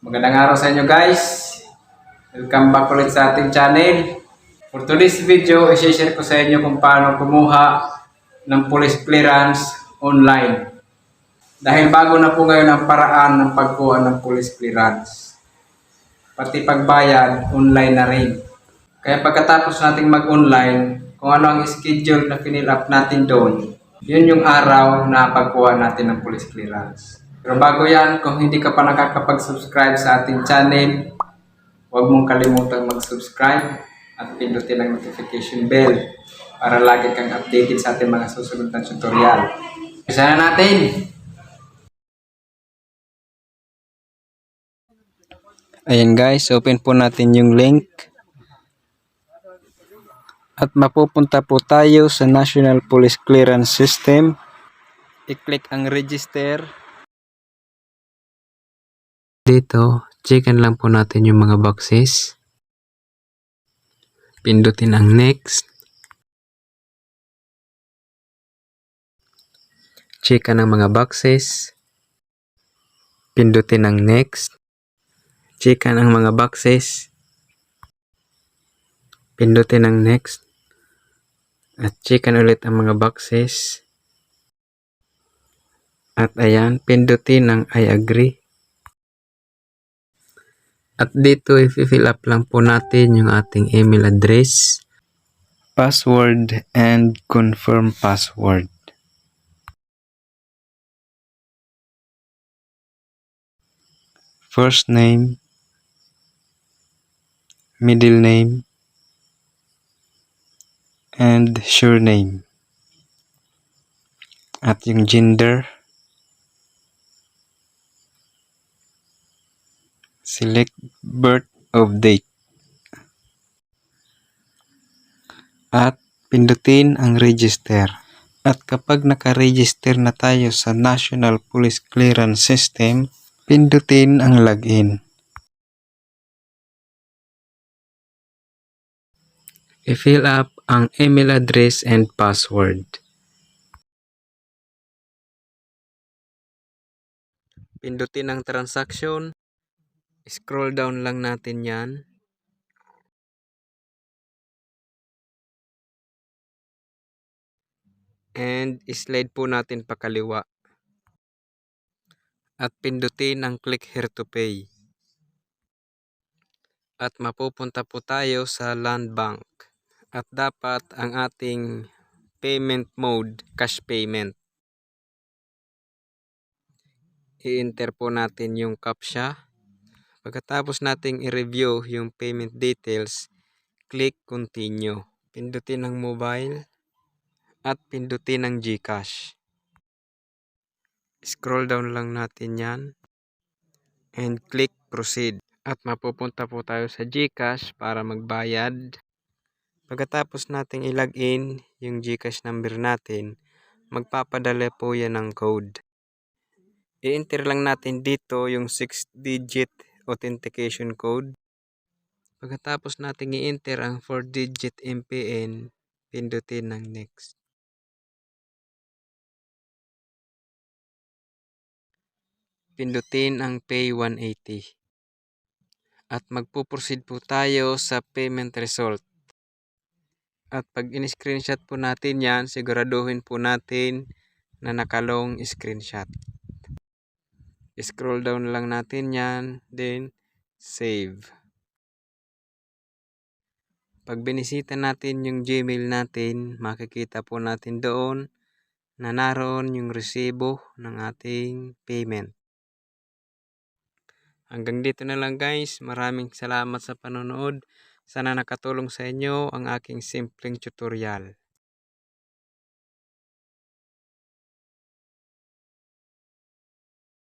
Magandang araw sa inyo guys. Welcome back ulit sa ating channel. For today's video, i-share ko sa inyo kung paano kumuha ng police clearance online. Dahil bago na po ngayon ang paraan ng pagkuha ng police clearance. Pati pagbayad, online na rin. Kaya pagkatapos nating mag-online, kung ano ang schedule na finill natin doon, yun yung araw na pagkuha natin ng police clearance. Pero bago yan, kung hindi ka pa nakakapag-subscribe sa ating channel, huwag mong kalimutang mag-subscribe at pindutin ang notification bell para lagi kang updated sa ating mga susunod na tutorial. Isa na natin! Ayan guys, open po natin yung link. At mapupunta po tayo sa National Police Clearance System. I-click ang register. Dito, checkan lang po natin yung mga boxes. Pindutin ang next. Checkan ang mga boxes. Pindutin ang next. Checkan ang mga boxes. Pindutin ang next. At checkan ulit ang mga boxes. At ayan, pindutin ang I agree. At dito, i-fill up lang po natin yung ating email address, password, and confirm password. First name, middle name, and surname. At yung gender, select birth of date. At pindutin ang register. At kapag naka-register na tayo sa National Police Clearance System, pindutin ang login. I-fill up ang email address and password. Pindutin ang transaction. Scroll down lang natin yan. And slide po natin pakaliwa. At pindutin ang click here to pay. At mapupunta po tayo sa land bank. At dapat ang ating payment mode, cash payment. I-enter po natin yung CAPTCHA. Pagkatapos nating i-review yung payment details, click continue. Pindutin ang mobile at pindutin ang GCash. Scroll down lang natin yan and click proceed. At mapupunta po tayo sa GCash para magbayad. Pagkatapos nating ilagin yung GCash number natin, magpapadala po yan ng code. I-enter lang natin dito yung 6-digit authentication code. Pagkatapos nating i-enter ang 4-digit MPN, pindutin ng next. Pindutin ang pay 180. At magpuproceed po tayo sa payment result. At pag in-screenshot po natin yan, siguraduhin po natin na nakalong screenshot. Scroll down lang natin yan, then save. Pag binisita natin yung Gmail natin, makikita po natin doon na naroon yung resibo ng ating payment. Hanggang dito na lang guys. Maraming salamat sa panonood. Sana nakatulong sa inyo ang aking simpleng tutorial.